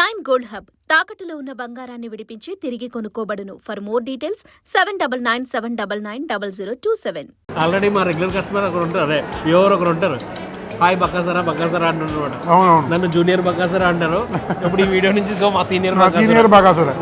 Prime gold hub తాకట్టులో ఉన్న బంగారాన్ని విడిపించి తిరిగి కొనుక్కోబడును. For more details seven double nine seven double nine double zero two seven already మా రెగ్యులర్ కస్టమర్ ఒకరు ఉంటారు అదే ఎవరు ఒకరు ఉంటారు. హాయ్ బక్కాసరా బక్కాసరా అంటున్నారు అవునవును. నన్ను జూనియర్ బక్కాసరా అంటారు. ఇప్పుడు ఈ వీడియో నుంచి మా సీనియర్ బక్కాసరా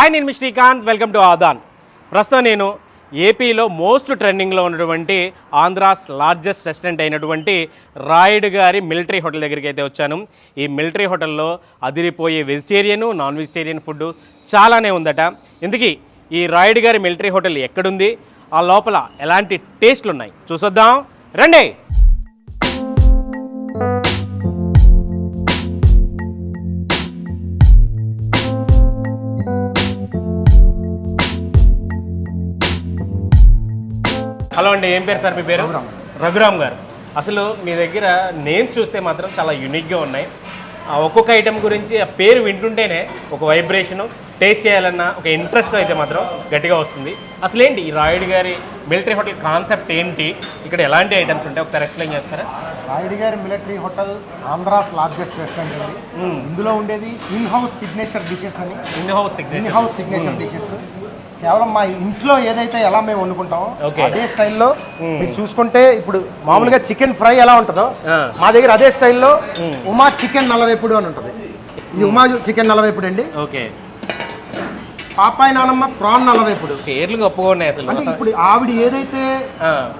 హాయ్ నేను మీ శ్రీకాంత్. వెల్కమ్ టు ఆదాన్. ప్రస్తుతం నేను ఏపీలో మోస్ట్ ట్రెండింగ్లో ఉన్నటువంటి ఆంధ్రాస్ లార్జెస్ట్ రెస్టారెంట్ అయినటువంటి రాయుడు గారి మిలిటరీ హోటల్ దగ్గరికి అయితే వచ్చాను. ఈ మిలిటరీ హోటల్లో అదిరిపోయే వెజిటేరియను నాన్ వెజిటేరియన్ ఫుడ్ చాలానే ఉందట. ఇందుకీ ఈ రాయుడు గారి మిలిటరీ హోటల్ ఎక్కడుంది? ఆ లోపల ఎలాంటి టేస్ట్లు ఉన్నాయి చూసొద్దాం. రండి! హలో అండి ఏం పేరు సార్ మీ పేరు? రఘురామ్ గారు. అసలు మీ దగ్గర నేమ్స్ చూస్తే మాత్రం చాలా యూనిక్గా ఉన్నాయి. ఆ ఒక్కొక్క ఐటెం గురించి ఆ పేరు వింటుంటేనే ఒక వైబ్రేషను టేస్ట్ చేయాలన్న ఒక ఇంట్రెస్ట్ అయితే మాత్రం గట్టిగా వస్తుంది. అసలు ఏంటి ఈ రాయుడు గారి మిలిటరీ హోటల్ కాన్సెప్ట్ ఏంటి? ఇక్కడ ఎలాంటి ఐటమ్స్ ఉంటాయి? ఒకసారి ఎక్స్ప్లెయిన్ చేస్తారా? రాయుడు గారి military hotel Andhra's largest restaurant అండి. ఇందులో ఉండేది ఇన్ హౌస్ సిగ్నేచర్ డిషెస్ అని. In house in house signature dishes కేవలం మా ఇంట్లో ఏదైతే ఎలా మేము వండుకుంటామో. అదే స్టైల్లో మీరు చూసుకుంటే ఇప్పుడు మామూలుగా చికెన్ ఫ్రై ఎలా ఉంటుందో. మా దగ్గర అదే స్టైల్లో ఉమా చికెన్ నల్లవేపుడు అని ఉంటుంది. ఈ ఉమా చికెన్ నల్లవేపుడు అండి. ఓకే పాపాయి నానమ్మ ప్రాన్ నల్లవేపుడు. పేర్లు గొప్పగా ఉన్నాయి అసలు. అంటే ఇప్పుడు ఆవిడ ఏదైతే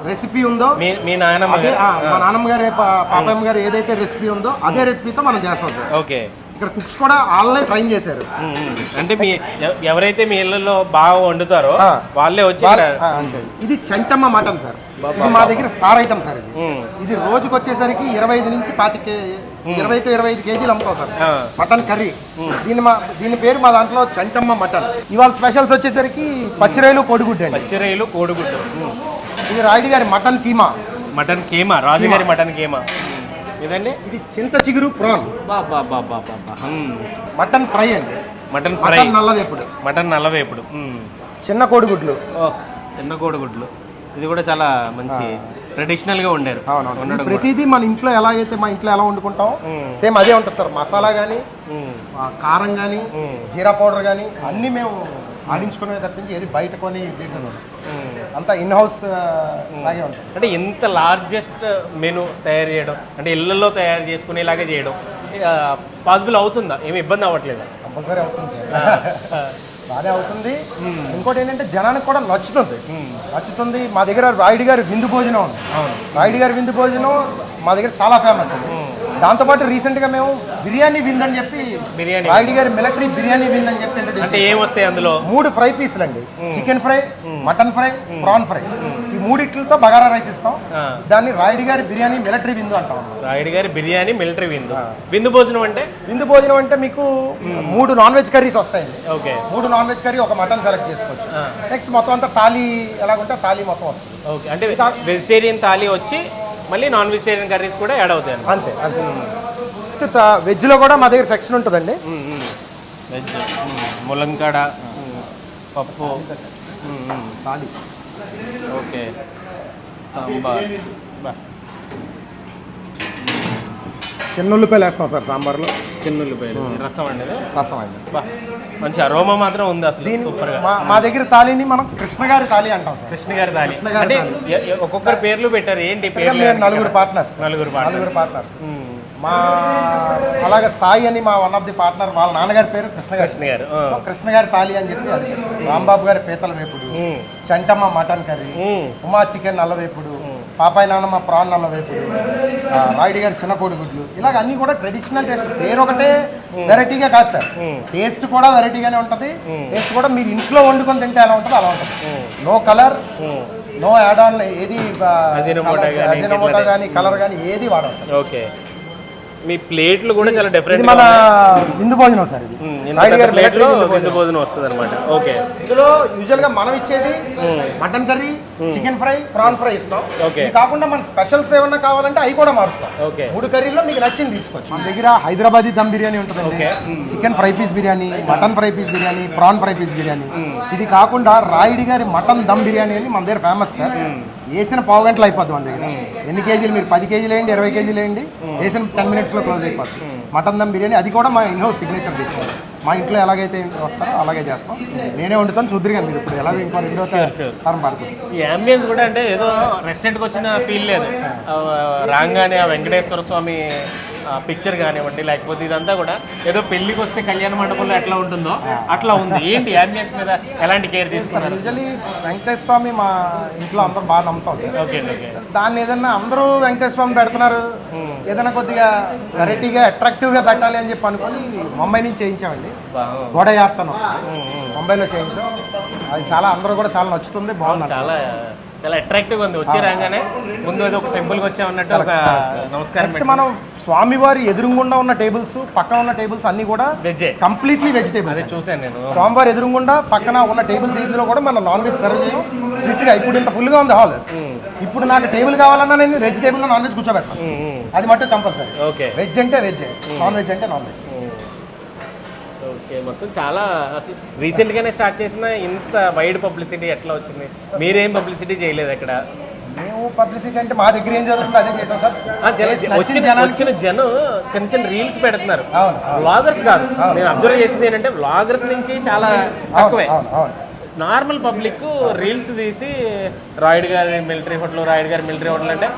రెసిపీ ఉందో మీ నాయనమ్మ మా నాన్నమ్మ గారి పా- పాపమ్మ గారు ఏదైతే రెసిపీ ఉందో అదే రెసిపీతో మనం చేస్తాం సార్. ఓకే ఇక్కడ కుక్స్ కూడా వాళ్ళే ట్రైన్ చేశారు. అంటే మీ ఎవ- ఎవరైతే మీ ఇళ్ళల్లో బాగా వండుతారో. వాళ్ళే వచ్చి. ఇది చెంటమ్మ మటన్ సార్. మా దగ్గర స్టార్ ఐటమ్ సార్ ఇది. ఇది రోజుకి వచ్చేసరికి ఇరవై ఐదు నుంచి పాతి ఇరవై టు ఇరవై ఐదు కేజీలు అమ్ముతాం సార్. Mutton curry. దీని మా దీని పేరు మా దాంట్లో చెంటమ్మ మటన్. ఇవాళ స్పెషల్స్ వచ్చేసరికి పచ్చిరాయలు కొడుగుడ్డు అండి. పచ్చిరొయ్యలు కోడిగుడ్డు. ఇది రాయుడు గారి మటన్ కీమా. మటన్ కేమా రాజుగారి మటన్ కేమా. ఇదండి ఇది చింత చిగురు ప్రాన్ బా బా బా బా బా బా. ఉమ్. మటన్ ఫ్రై అండి మటన్ ఫ్రై నల్లవేపుడు మటన్ నల్లవేపుడు. చిన్న కోడిగుడ్లు ఓ చిన్న కోడిగుడ్లు ఇది కూడా చాలా మంచి ట్రెడిషనల్గా అవునవును కూడా. ప్రతిదీ మన ఇంట్లో ఎలా అయితే మా ఇంట్లో ఎలా వండుకుంటాం. సేమ్ అదే ఉంటుంది సార్ మసాలా కానీ. కారం కానీ. జీరా పౌడర్ కానీ అన్నీ మేము ఆడించుకునే తప్పించి ఏది బయట కొని చేసేది ఉండదు. ఉమ్. అంతా ఇన్ హౌస్ లాగే ఉంటుంది. అంటే ఇంత లార్జెస్ట్ మెను తయారు చేయడం అంటే ఇళ్ళల్లో తయారు చేసుకునేలాగా చేయడం పాసిబుల్ అవుతుందా? ఏమి ఇబ్బంది అవ్వట్లేదా? కంపల్సరీ అవుతుంది. బాగానే అవుతుంది. ఇంకోటి ఏంటంటే జనానికి కూడా నచ్చుతుంది. నచ్చుతుంది. మా దగ్గర రాయుడు గారి విందు భోజనం ఉంది. అవును. రాయుడు గారి విందు భోజనం మా దగ్గర చాలా ఫేమస్ దాంతోపాటు రీసెంట్గా మేము బిర్యానీ విందు అని చెప్పి బిర్యానీ. రాయుడు గారి మిలిటరీ బిర్యానీ విందు అని చెప్పి అంటే ఏం వస్తాయి అందులో? మూడు ఫ్రై పీసులు అండి. Chicken fry mutton fry prawn fry ఈ మూడిట్లతో బగారా రైస్ ఇస్తాం. దాన్ని రాయుడు గారి బిర్యానీ మిలిటరీ విందు అంటాం. రాయుడు గారి బిర్యానీ మిలిటరీ విందు. విందు భోజనం అంటే? విందు భోజనం అంటే మీకు మూడు నాన్ వెజ్ కర్రీస్ వస్తాయండి. ఓకే. మూడు నాన్ వెజ్ కర్రీ ఒక మటన్ సెలెక్ట్ చేసుకోవచ్చు. నెక్స్ట్ మొత్తం అంతా థాలీ ఎలాగుంటే థాలీ మొత్తం వస్తుంది. ఓకే. అంటే వెజిటేరియన్ థాలీ వచ్చి మళ్ళీ నాన్ వెజిటేరియన్ కర్రీస్ కూడా యాడ్ అవుతాయి. అంతే అంతే వెజ్లో కూడా మా దగ్గర సెక్షన్ ఉంటుందండి. వెజ్. ములంకాడ. పప్పు ఓకే సాంబార్ బా చిన్నుల్లిపాయలు వేస్తాం సార్ సాంబార్లో. చిన్నుల్లిపాయలు. రసం అండి? రసం అండి. మంచి అరోమా మాత్రం ఉంది అసలు. సూపర్గా మా దగ్గర థాలీని మనం కృష్ణ గారి థాలీ అంటాం సార్. కృష్ణ గారి తాలి కృష్ణ గారి అంటే. ఎ- ఒక్కొక్కరు పేర్లు పెట్టారు. ఏంటి ఇంకా పేర్లు మేము నలుగురు పార్ట్నర్స్ నలుగురు పాట నలుగురు పార్ట్నర్స్ మా అలాగే సాయి అని మా వన్ ఆఫ్ ది పార్ట్నర్ వాళ్ళ నాన్నగారి పేరు కృష్ణ గారు. కృష్ణ గారు ఆ. సో కృష్ణ గారి తాలి అని చెప్పి అది. రాంబాబు గారి పీతల వేపుడు. మ్మ్. Chantamma mutton curry. Uma chicken నల్ల వేపుడు పాపాయి ప్రాన్ నల్ల వేపుడు ఆ, రాయుడి గారి చిన్న కోడి గుడ్లు ఇలాగ అన్ని కూడా ట్రెడిషనల్ టేస్ట్ పేరు ఒకటే వెరైటీగా కాదు సార్. టేస్ట్ కూడా వెరైటీగానే ఉంటుంది. టేస్ట్ కూడా మీరు ఇంట్లో వండుకొని తింటే ఎలా ఉంటుంది అలా ఉంటుంది. No colour no add on ఏది అజినమోటో కానీ కలర్ కానీ ఏది వాడదు సార్. ఓకే. మీ ప్లేట్లు కూడా చాలా ఇది డిఫరెంట్ మన విందు భోజనం సార్ ఇది. ప్లేట్లో విందు భోజనం. వస్తుంది అనమాట ఓకే. ఇందులో యూజువల్గా మనం ఇచ్చేది mutton curry chicken fry prawn fry ఇస్తాం. ఇది కాకుండా మన స్పెషల్స్ ఏమన్నా కావాలంటే అవి కూడా మారుస్తాం. మూడు కర్రీలో మీకు నచ్చింది తీసుకోవచ్చు. మన దగ్గర హైదరాబాదీ దమ్ బిర్యానీ ఉంటుంది. Chicken fry piece biryani mutton fry piece biryani prawn fry piece biryani. ఇది కాకుండా రాయుడి గారి మటన్ దమ్ బిర్యానీ అని మన దగ్గర ఫేమస్ సార్. వేసిన పావు గంటలు అయిపోద్ది మన దగ్గర. ఎన్ని కేజీలు మీరు? పది కేజీలు వేయండి ఇరవై కేజీలు వేయండి. వేసిన టెన్ మినిట్స్లో క్లోజ్ అయిపోద్ది. మటన్ దమ్ బిర్యానీ అది కూడా మా ఇన్హౌస్ సిగ్నేచర్ తీసుకోవాలి మా ఇంట్లో ఎలాగైతే వస్తారో అలాగే చేస్తాం. నేనే వండుతాను చూద్దరు కానీ మీరు ఇప్పుడు ఎలాగో ఇంకో రెండో తరం పడుతుంది ఈ అంబియన్స్ కూడా అంటే ఏదో రెస్టారెంట్కి వచ్చిన ఫీల్ లేదు. రాగానే ఆ వెంకటేశ్వర స్వామి పిక్చర్ కానివ్వండి లేకపోతే ఇదంతా కూడా ఏదో పెళ్ళికి వస్తే కళ్యాణ మండపంలో ఎట్లా ఉంటుందో అట్లా ఉంది. ఏంటి అంబియన్స్ మీద ఎలాంటి కేర్ తీసుకున్నారు? యూజువలీ వెంకటేశ్వర స్వామి మా ఇంట్లో అందరూ బాగా నమ్ముతాం ఓకే ఓకే దాన్ని ఏదన్నా అందరూ వెంకటేశ్వర స్వామి పెడుతున్నారు ఏదైనా కొద్దిగా వెరైటీగా అట్రాక్టివ్గా పెట్టాలి అని చెప్పి అనుకొని ముంబై నుంచి చేయించామండి. గోడ యాత్రను ముంబైలో చేయించాం. అది చాలా అందరూ కూడా చాలా నచ్చుతుంది. బాగుంది. చాలా చాలా అట్రాక్టివ్గా ఉంది. వచ్చి రాగానే ముందు ఏదో ఒక టెంపుల్కి వచ్చామన్నట్టు ఒక నమస్కారం నెక్స్ట్ మనం స్వామివారి ఎదురుగుండా ఉన్న టేబుల్స్ పక్కన ఉన్న టేబుల్స్ అన్ని కూడా వెజ్జే కంప్లీట్లీ అదే వెజిటేబుల్స్ చూశాను నేను. స్వామివారి ఎదురుగుండా పక్కన ఉన్న టేబుల్స్ ఇందులో కూడా మనం నాన్ వెజ్ సర్వ్ చేయం స్ట్రిక్ట్గా ఇప్పుడు ఇంత ఫుల్గా ఉంది హాల్ ఇప్పుడు నాకు టేబుల్ కావాలన్నా నేను వెజిటేబుల్ నాన్ వెజ్ ఉమ్. అది మట్టు కంపల్సరీ ఓకే వెజ్ అంటే వెజ్ నాన్ వెజ్ అంటే నాన్ వెజ్ ఓకే మొత్తం చాలా రీసెంట్గానే స్టార్ట్ చేసిన ఇంత వైడ్ పబ్లిసిటీ ఎట్లా వచ్చింది? మీరేం పబ్లిసిటీ చేయలేదు అక్కడ? మేము పబ్లిసిటీ అంటే మా దగ్గర ఏం జరుగుతుందో అదే చేసాం సార్. వచ్చిన వచ్చిన జనం చిన్న చిన్న రీల్స్ పెడుతున్నారు. అవును, వ్లాగర్స్ కాదు. నేను అబ్జర్వ్ చేసింది ఏంటంటే వ్లాగర్స్ నుంచి చాలా తక్కువే. నార్మల్ పబ్లిక్ రీల్స్ తీసి రాయుడు గారి మిలిటరీ హోటల్ రాయుడు గారి మిలిటరీ హోటల్ అంటే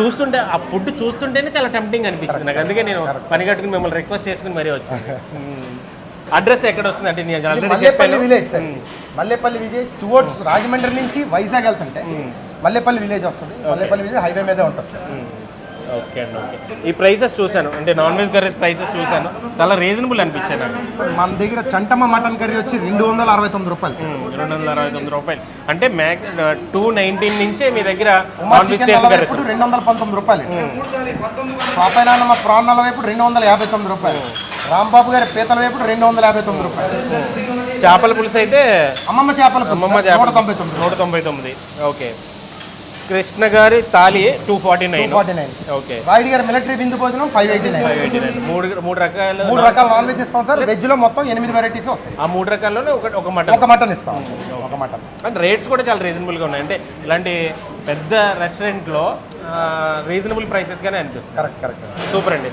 చూస్తుంటే ఆ ఫుడ్ చూస్తుంటేనే చాలా టెంప్టింగ్ అనిపించింది. నాకు అందుకే నేను పని కట్టుకుని మిమ్మల్ని రిక్వెస్ట్ చేసుకుని మరీ వచ్చాను. అడ్రస్ ఎక్కడ వస్తుంది అంటే నేను ఆల్రెడీ మల్లేపల్లి చెప్పాను. Village sir. Mallepalli village towards Rajahmundry నుంచి వైజాగ్ వెళ్తుంటే మల్లేపల్లి విలేజ్ వస్తుంది. మల్లేపల్లి విలేజ్ హైవే మీదే ఉంటుంది సార్. ఓకే అండి ఓకే. ఈ ప్రైసెస్ చూశాను. అంటే నాన్ వెజ్ కర్రీస్ ప్రైసెస్ చూశాను. చాలా రీజనబుల్ అనిపించాను నాకు. మన దగ్గర చంటమ్మ మటన్ కర్రీ వచ్చి రెండు వందల అరవై తొమ్మిది రూపాయలు సార్. రెండు వందల అరవై తొమ్మిది రూపాయలు. అంటే మ్యాక్ టూ నైన్టీన్ నుంచే మీ దగ్గర ఉమా నాన్ చికెన్ వెజిటేరియన్ నలభై కర్రీస్ ఇప్పుడు రెండు వందల పంతొమ్మిది రూపాయలు. పాపాయి నాన్నమ్మ ప్రాన్ నలభై ఇప్పుడు రెండు వందల యాభై తొమ్మిది రూపాయలు. రాంబాబు గారి పీతల వేపుడు రెండు వందల యాభై తొమ్మిది రూపాయలు. చేపల పులుసు అయితే అమ్మమ్మ చేపల అమ్మమ్మ నూట చేపల తొంభై తొమ్మిది. నూట తొంభై తొమ్మిది. ఓకే. కృష్ణ గారి thali two forty nine forty nine okay. Rayudu గారి మిలిటరీ బిందు భోజనం five eighty nine five eighty nine మూడు మూడు రకాలు మూడు రకాల నాన్ వెజ్ ఇస్తాం సార్. వెజ్లో మొత్తం ఎనిమిది వెరైటీస్ వస్తాయి. ఆ మూడు రకాల్లోనే ఒక ఒక మటన్. ఒక మటన్ ఇస్తాం. ఒక మటన్. అండ్ రేట్స్ కూడా చాలా రీజనబుల్గా ఉన్నాయి. అంటే ఇలాంటి పెద్ద రెస్టారెంట్లో రీజనబుల్ ప్రైసెస్గానే అనిపిస్తుంది కరెక్ట్ కరెక్ట్ సూపర్ అండి.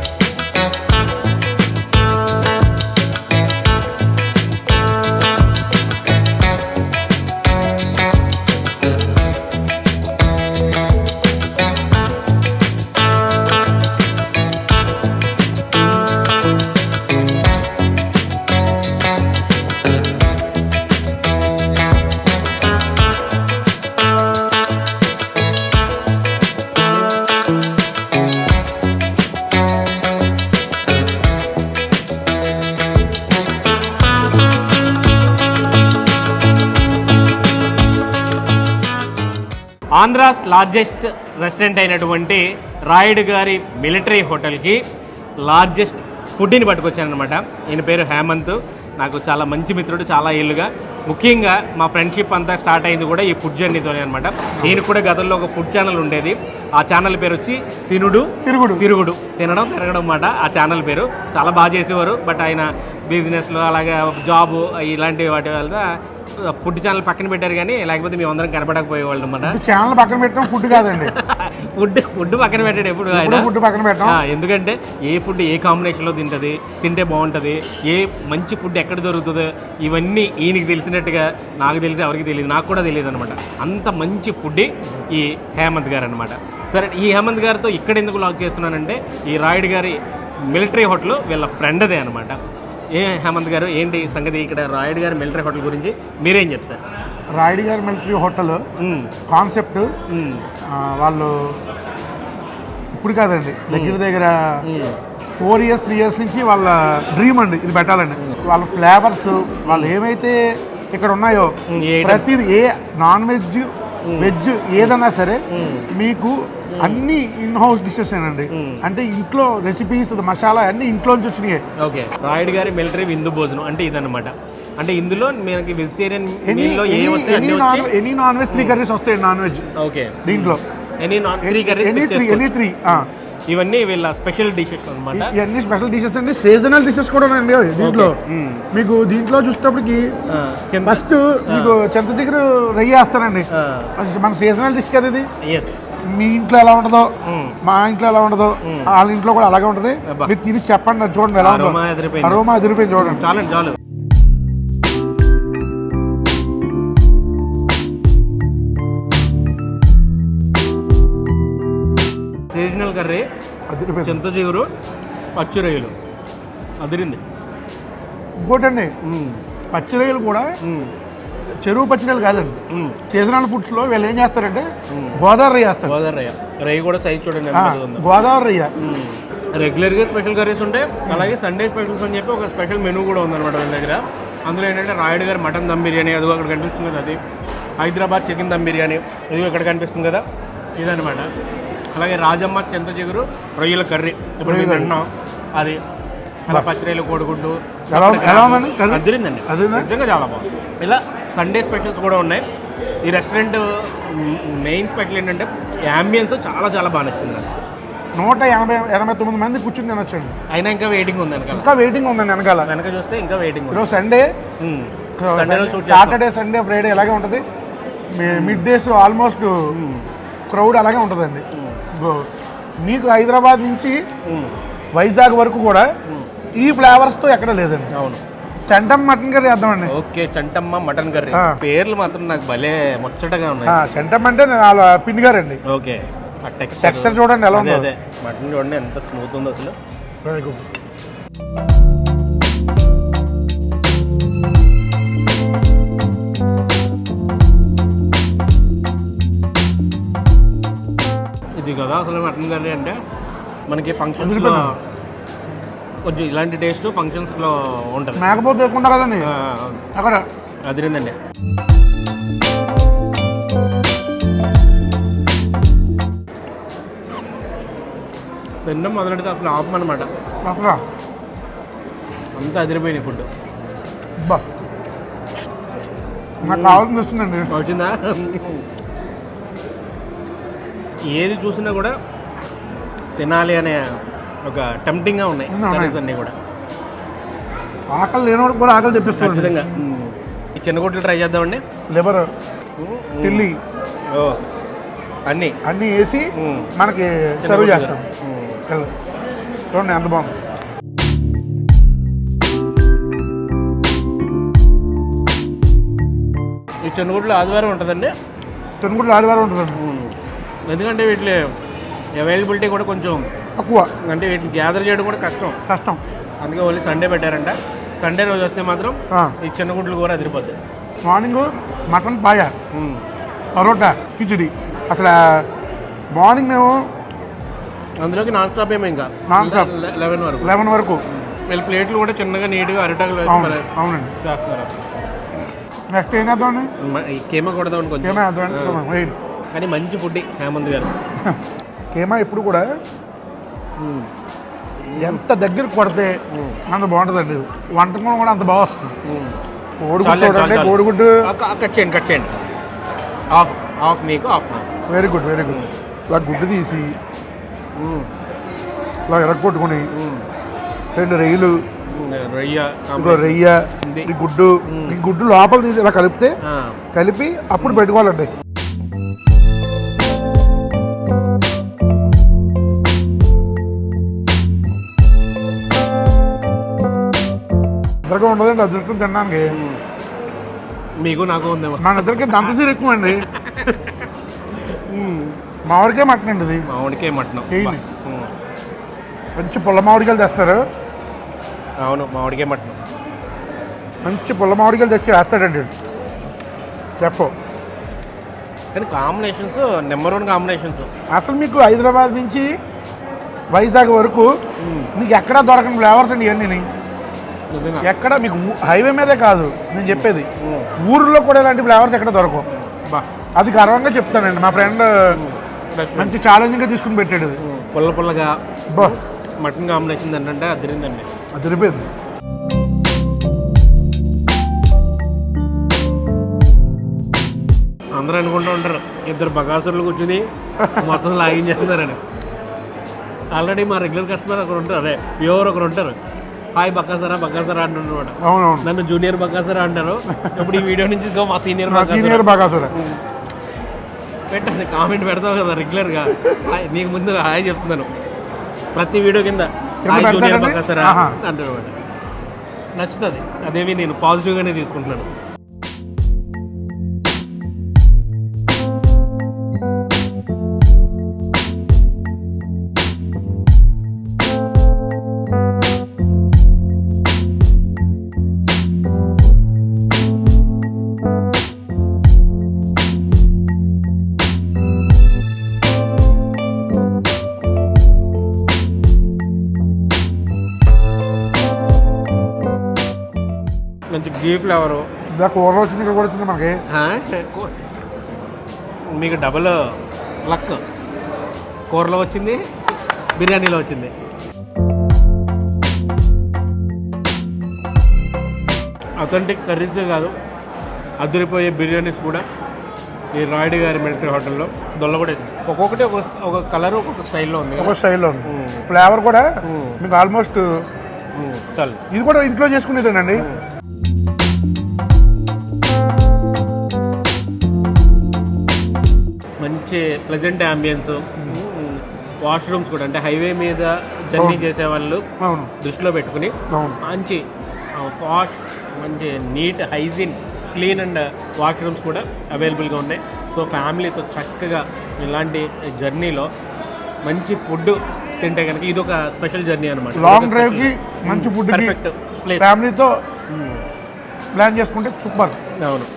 Andhra's largest restaurant అయినటువంటి రాయుడు గారి మిలిటరీ హోటల్కి లార్జెస్ట్ ఫుడ్ని పట్టుకొచ్చానమాట ఈయన పేరు హేమంత్. నాకు చాలా మంచి మిత్రుడు చాలా ఏళ్ళుగా. ముఖ్యంగా మా ఫ్రెండ్షిప్ అంతా స్టార్ట్ అయింది కూడా ఈ ఫుడ్ జర్నీతోనే అనమాట నేను కూడా గతంలో ఒక ఫుడ్ ఛానల్ ఉండేది. ఆ ఛానల్ పేరు వచ్చి తినుడు తిరుగుడు. తిరుగుడు. తినడం తిరగడం అన్నమాట. ఆ ఛానల్ పేరు. చాలా బాగా చేసేవారు. బట్ ఆయన బిజినెస్లో అలాగే జాబ్ ఇలాంటి వాటి వల్ల ఫుడ్ ఛానల్ పక్కన పెట్టారు కానీ లేకపోతే మేము అందరం కనపడకపోయేవాళ్ళు అనమాట ఛానల్ పక్కన పెట్టడం ఫుడ్ కాదండి. ఫుడ్ ఫుడ్ పక్కన పెట్టాడు ఎప్పుడు ఆయన. ఫుడ్ పక్కన పెట్టడం? ఎందుకంటే ఏ ఫుడ్ ఏ కాంబినేషన్లో తింటుంది తింటే బాగుంటుంది ఏ మంచి ఫుడ్ ఎక్కడ దొరుకుతుందో ఇవన్నీ ఈయనకి తెలిసినట్టుగా నాకు తెలిసి ఎవరికి తెలియదు నాకు కూడా తెలియదు అనమాట అంత మంచి ఫుడ్ ఈ హేమంత్ గారు అనమాట సరే ఈ హేమంత్ గారితో ఇక్కడ ఎందుకు లాక్ చేస్తున్నానంటే ఈ రాయుడు గారి మిలిటరీ హోటల్ వీళ్ళ ఫ్రెండ్దే అనమాట ఏ హేమంత్ గారు ఏంటి సంగతి? ఇక్కడ రాయుడు గారి మిలిటరీ హోటల్ గురించి మీరేం చెప్తారు? రాయుడి గారి మిలిటరీ హోటల్. కాన్సెప్ట్ వాళ్ళు ఇప్పుడు కాదండి దగ్గర దగ్గర. ఫోర్ ఇయర్స్ త్రీ ఇయర్స్ నుంచి వాళ్ళ డ్రీమ్ అండి ఇది పెట్టాలండి. వాళ్ళ ఫ్లేవర్స్ వాళ్ళు ఏమైతే ఇక్కడ ఉన్నాయో మ్మ్. ఏ items? ప్రతిది ఏ నాన్ వెజ్ వెజ్ ఏదన్నా సరే. మీకు అన్ని ఇన్ హౌస్ డిషెస్ ఏనండి. అంటే ఇంట్లో రెసిపీస్ మసాలా అన్ని ఇంట్లో నుంచి వచ్చినాయి. ఓకే. రాయుడు గారి మిలిటరీ విందు భోజనం అంటే ఇదన్నమాట. అంటే ఇందులో మనకి వెజిటేరియన్ ఎనీ మీల్లో ఏ వస్తాయి ఎనీ నాన్ వచ్చి any non veg three curries వస్తాయి నాన్ వెజ్ ఓకే. దీంట్లో. Any non three any three any curries three ఇవన్నీ వీళ్ళ స్పెషల్ డిషెస్ అన్నమాట. ఇవన్నీ స్పెషల్ డిషెస్ అండి. సీజనల్ డిషెస్ కూడా ఉన్నాయండి దీంట్లో. మీకు దీంట్లో చూసేటప్పటికి ఫస్ట్ మీకు చింత చిగురు రొయ్య వేస్తానండి మన సీజనల్ డిష్ కదా ఇది. మీ ఇంట్లో ఎలా ఉంటుందో మా ఇంట్లో ఎలా ఉండదో వాళ్ళ ఇంట్లో కూడా అలాగే ఉంటుంది. మీరు తిని చెప్పండి చూడండి ఎలా ఉందో. అరోమా ఎదిరిపోయింది చూడండి. చాలండి చాలు. సీజనల్ కర్రీ చింత చిగురు పచ్చి రొయ్యలు. అదిరింది. ఇంకోటండి పచ్చి రొయ్యలు కూడా చెరువు పచ్చి రొయ్యలు కాదండి. సీజనల్ ఫుడ్స్లో వీళ్ళు ఏం చేస్తారంటే గోదావరి రొయ్య వేస్తారు. గోదావరి రొయ్య. రొయ్య కూడా సైజ్ చూడండి గోదావరి రొయ్య. రెగ్యులర్గా స్పెషల్ కర్రీస్ ఉంటాయి అలాగే సండే స్పెషల్స్ అని చెప్పి ఒక స్పెషల్ మెనూ కూడా ఉందన్నమాట వీళ్ళ దగ్గర. అందులో ఏంటంటే రాయుడు గారి మటన్ దమ్ బిర్యానీ అదిగో అక్కడ కనిపిస్తుంది కదా అది. హైదరాబాద్ చికెన్ దమ్ బిర్యానీ ఇదిగో ఇక్కడ కనిపిస్తుంది కదా. ఇదనమాట అలాగే రాజమ్మ చింత చిగురు రొయ్యల కర్రీ. ఇప్పుడు మేము తింటున్నాం అది అలా పచ్చిరొయ్యలు కోడిగుడ్డు? అదిరిందండి. అదిరిందా? నిజంగా చాలా బాగుంది. ఇలా సండే స్పెషల్స్ కూడా ఉన్నాయి. ఈ రెస్టారెంట్ మెయిన్ స్పెషల్ ఏంటంటే యాంబియన్స్ చాలా చాలా బాగా నచ్చింది నాకు. నూట ఎనభై ఎనభై తొమ్మిది మంది కూర్చుని తినొచ్చండి. అయినా ఇంకా వెయిటింగ్ ఉంది వెనకాల. ఇంకా వెయిటింగ్ ఉందండి వెనకాల. వెనక చూస్తే ఇంకా వెయిటింగ్ ఉంది. ఈరోజు సండే సండే రోజు షూట్ సాటర్డే సండే ఫ్రైడే ఇలాగే ఉంటుంది. మిడ్ డేస్ ఆల్మోస్ట్ క్రౌడ్ అలాగే ఉంటుందండి. మీకు హైదరాబాద్ నుంచి వైజాగ్ వరకు కూడా ఈ ఫ్లేవర్స్తో ఎక్కడ లేదండి. అవును. చంటం మటన్ కర్రీ వేద్దామండి ఓకే చంటమ్మ మటన్ కర్రీ. పేర్లు మాత్రం నాకు భలే ముచ్చటగా ఉన్నాయి. ఆ, చంటం అంటే వాళ్ళ పిండి గారండి ఓకే. ఆ టెక్స్చర్ చూడండి ఎలా ఉందో. మటన్ చూడండి ఎంత స్మూత్ ఉందో అసలు. వెరీ గుడ్ కదా అసలు మటన్ కర్రీ అంటే మనకి ఫంక్షన్స్లో కొంచెం ఇలాంటి టేస్ట్ ఫంక్షన్స్లో ఉంటుంది. మేకపోతే లేకుండా కదండి? ఆ, అక్కడ. అదిరిందండి. తినడం మొదలెడితే అసలు ఆపమన్నమాట అక్కడ. అంతా అదిరిపోయినాయి ఫుడ్ అబ్బా. నాకు కావాల్సింది వస్తుందండి. వచ్చిందా ఏది చూసినా కూడా తినాలి అనే ఒక టెంప్టింగ్గా ఉన్నాయి. కర్రీస్ అన్నీ కూడా ఆకలి లేనివాడు కూడా ఆకలి తెప్పిస్తుంది ఖచ్చితంగా. ఈ చిన్న గుడ్లు ట్రై చేద్దామండి లివర్ చిల్లీ ఓ అన్నీ అన్నీ వేసి. మనకి సర్వ్. చేస్తాం. చూడండి ఎంత బాగుంది ఈ చిన్న గుడ్లు ఆదివారం ఉంటుందండి తినకుండా ఆదివారం ఉంటుందండి. ఎందుకంటే వీటి అవైలబిలిటీ కూడా కొంచెం తక్కువ. అంటే వీటిని గ్యాదర్ చేయడం కూడా కష్టం. కష్టం. అందుకే ఓన్లీ సండే పెట్టారంట. సండే రోజు వస్తే మాత్రం. ఈ చిన్న గుడ్లు కూడా అదిరిపోద్ది. Morning mutton paya. Parotta khichdi. అసలు మార్నింగ్ మేము అందులోకి నాన్ స్టాప్ ఏమో ఇంకా. Non stop. లెవెన్ వరకు. లెవెన్ వరకు. వీళ్ళ ప్లేట్లు కూడా చిన్నగా నీట్గా అరిటాకులు అవునండి. చేస్తున్నారు. నెక్స్ట్ ఏం చేద్దామండి కేమ కొడదామని కొంచెం. కానీ మంచి ఫుడ్ హేమంత్ గారు. కేమా ఎప్పుడు కూడా ఎంత దగ్గర కొడితే అంత బాగుంటుందండి. వంటకం కూడా అంత బాగా వస్తుంది. కోడిగుడ్డు చూడండి. కోడిగుడ్డు. కట్ చేయండి కట్ చేయండి. ఆఫ్ ఆఫ్ మీకు half very good very good ఇలా గుడ్డు తీసి ఇలా ఎరగొట్టుకుని రెండు రొయ్యలు రొయ్య. ఈ గుడ్డు ఈ గుడ్డు లోపల తీసి ఇలా కలిపితే కలిపి అప్పుడు పెట్టుకోవాలండి. ఉండదండి అదృష్టం తినడానికి. మీకు నాకు ఉందేమో మన ఇద్దరికి దంతసీరు ఎక్కువ అండి మామిడికాయ మటన్ అండి ఇది. మామిడికే మటనం. మంచి పుల్ల మామిడికాయలు తెస్తారు. అవును మామిడికే మటనం. మంచి పుల్ల మామిడికాయలు తెచ్చి వేస్తాడండి. చెఫ్ కానీ కాంబినేషన్స్ నెంబర్ వన్ కాంబినేషన్స్. అసలు మీకు హైదరాబాద్ నుంచి వైజాగ్ వరకు మీకు ఎక్కడా దొరకని ఫ్లేవర్స్ అండి ఇవన్నీ ఎక్కడ మీకు హైవే మీదే కాదు నేను చెప్పేది. ఊర్లో కూడా ఇలాంటి ఫ్లేవర్స్ ఎక్కడ దొరకవు. బా. అది గర్వంగా చెప్తానండి. మా ఫ్రెండ్ మంచి ఛాలెంజింగ్గా తీసుకుని పెట్టాడు పుల్ల పుల్లగా మటన్ కాంబినేషన్ ఏంటంటే అదిరిందండి. అది తెలిపేది అందరూ అనుకుంటూ ఉంటారు ఇద్దరు బగాసురులు కూర్చుని మొత్తం లాగించేస్తున్నారని ఆల్రెడీ మా రెగ్యులర్ కస్టమర్ ఒకరు ఉంటారు అదే ప్యూర్ ఒకరు ఉంటారు. హాయ్ బక్కాసరా బక్కాసరా అంటున్నమాట అవునవును. నన్ను జూనియర్ బక్కాసరా అంటారు. ఇప్పుడు ఈ వీడియో నుంచి మా సీనియర్ బక్కాసరా సీనియర్ బాగా సార్ పెట్టండి కామెంట్ పెడతావు కదా రెగ్యులర్గా. హాయ్ నీకు ముందు హాయ్ చెప్తున్నాను. ప్రతి వీడియో కింద హాయ్ జూనియర్? బక్కాసరా. అంటారు నచ్చుతుంది. అదేమి నేను పాజిటివ్గానే తీసుకుంటున్నాను. ఇంకా కూర వచ్చింది ఇక్కడ కూడా వచ్చింది మనకి. మీకు డబుల్ లక్. కూరలో వచ్చింది బిర్యానీలో వచ్చింది. అథెంటిక్ కర్రీసే కాదు అదిరిపోయే బిర్యానీస్ కూడా ఈ రాయుడు గారి మిలిటరీ హోటల్లో దొల్లగొట్టేసింది ఒక్కొక్కటి ఒక ఒక కలర్ ఒక్కొక్క స్టైల్లో ఉంది ఒక స్టైల్లో ఉంది. ఫ్లేవర్ కూడా. మీకు ఆల్మోస్ట్ చాలు. ఇది కూడా ఇంట్లో చేసుకునేదేనండి. మంచి ప్లెజెంట్ అంబియన్స్ వాష్రూమ్స్ కూడా అంటే హైవే మీద జర్నీ చేసే వాళ్ళు దృష్టిలో పెట్టుకుని మంచి వాష్ మంచి neat hygiene clean and washrooms కూడా అవైలబుల్గా ఉన్నాయి. సో ఫ్యామిలీతో చక్కగా ఇలాంటి జర్నీలో మంచి ఫుడ్ తింటే కనుక ఇది ఒక స్పెషల్ జర్నీ అనమాట లాంగ్ డ్రైవ్కి మంచి ఫుడ్ పర్ఫెక్ట్ ప్లేస్ ఫ్యామిలీతో ప్లాన్ చేసుకుంటే సూపర్ అవును.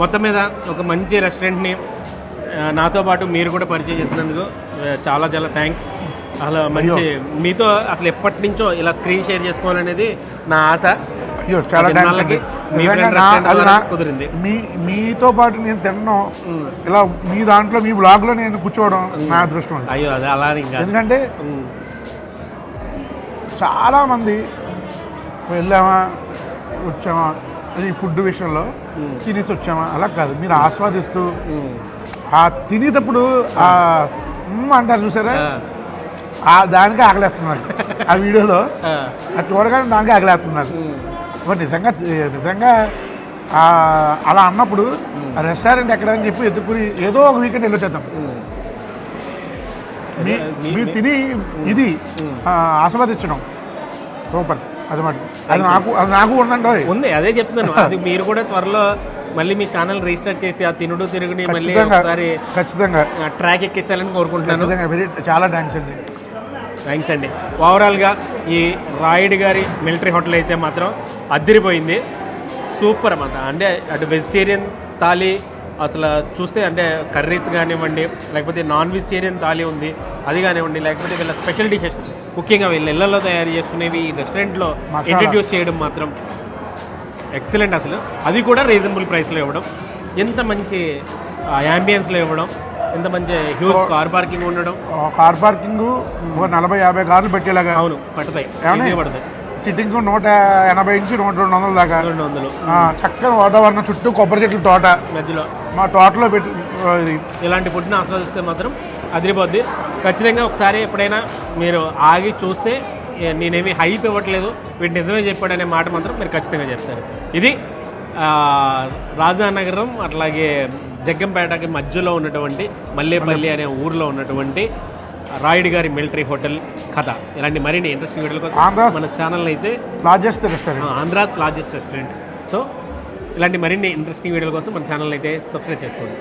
మొత్తం మీద ఒక మంచి రెస్టారెంట్ని నాతో పాటు మీరు కూడా పరిచయం చేసినందుకు చాలా చాలా థ్యాంక్స్ అలా మంచి మీతో అసలు ఎప్పటి నుంచో ఇలా స్క్రీన్ షేర్ చేసుకోవాలనేది నా ఆశ. అయ్యో చాలా కుదిరింది. మీ మీతో పాటు నేను తినడం ఇలా మీ దాంట్లో మీ బ్లాగ్లో నేను కూర్చోవడం నా అదృష్టం అది అయ్యో అది అలా ఎందుకంటే ఉమ్, చాలా మంది వెళ్ళామా వచ్చామా అది ఫుడ్ విషయంలో. తినేసి వచ్చామా? అలా కాదు. మీరు ఆస్వాదిస్తూ ఆ తినేటప్పుడు ఆ అంటారు చూసారా? ఆ, దానికి ఆకలేస్తున్నారు. ఆ వీడియోలో ఆ, అది చూడగానే దానికి ఆకలేస్తున్నారు. ఉమ్, మరి నిజంగా నిజంగా ఆ, అలా అన్నప్పుడు ఆ రెస్టారెంట్ ఎక్కడ అని చెప్పి ఎత్తుకుని ఏదో ఒక వీకెండ్ వెళ్ళొచ్చేద్దాం మీరు తిని ఇది ఆస్వాదించడం. సూపర్. అది నాకు అది నాకు ఉందండి. ఉంది అదే చెప్తున్నాను. అది మీరు కూడా త్వరలో మళ్ళీ మీ ఛానల్ రిజిస్టర్ చేసి ఆ తినుడు తిరుగుని మళ్ళీ ఒకసారి ఖచ్చితంగా. ట్రాక్ ఎక్కించాలని కోరుకుంటున్నాను. చాలా థ్యాంక్స్ అండి. థ్యాంక్స్ అండి. ఓవరాల్గా ఈ రాయుడు గారి మిలిటరీ హోటల్ అయితే మాత్రం అద్దరిపోయింది. సూపర్ అన్నమాట. అంటే అటు వెజిటేరియన్ థాలీ అసలు చూస్తే అంటే కర్రీస్ కానివ్వండి లేకపోతే నాన్ వెజిటేరియన్ థాలీ ఉంది అది కానివ్వండి లేకపోతే వీళ్ళ స్పెషల్ డిషెస్ ముఖ్యంగా వీళ్ళ ఇళ్ళలో తయారు చేసుకునేవి రెస్టారెంట్లో. ఇంట్రడ్యూస్ చేయడం మాత్రం ఎక్సలెంట్ అసలు. అది కూడా రీజనబుల్ ప్రైస్లో ఇవ్వడం. ఎంత మంచి యాంబియన్స్లో ఇవ్వడం. ఎంత మంచి హ్యూజ్ కార్ పార్కింగ్ ఉండడం. కార్ పార్కింగ్ నలభై యాభై కార్లు పెట్టేలాగా. అవును పడతాయి. పడతాయి. సిట్టింగ్ నూట ఎనభై నుంచి నూట రెండు వందల దాకా. రెండు వందలు. చక్కని వాతావరణం చుట్టూ కొబ్బరి చెట్ల తోట. మధ్యలో. మా తోటలో పెట్టి ఇలాంటి ఫుడ్ని ఆస్వాదిస్తే మాత్రం అదిరిపోద్ది. ఖచ్చితంగా ఒకసారి ఎప్పుడైనా మీరు ఆగి చూస్తే నేనేమి హైప్ ఇవ్వట్లేదు. వీటి నిజమే చెప్పాడనే మాట మాత్రం మీరు ఖచ్చితంగా చెప్తారు. ఇది రాజానగరం అట్లాగే జగ్గంపేటకి మధ్యలో ఉన్నటువంటి మల్లేపల్లి అనే ఊర్లో ఉన్నటువంటి రాయుడు గారి మిలిటరీ హోటల్ కథ. ఇలాంటి మరిన్ని ఇంట్రెస్టింగ్ వీడియోల కోసం మన ఛానల్ అయితే largest restaurant. Andhra's largest restaurant. So ఇలాంటి మరిన్ని ఇంట్రెస్టింగ్ వీడియోల కోసం మన ఛానల్ అయితే సబ్స్క్రైబ్ చేసుకోండి.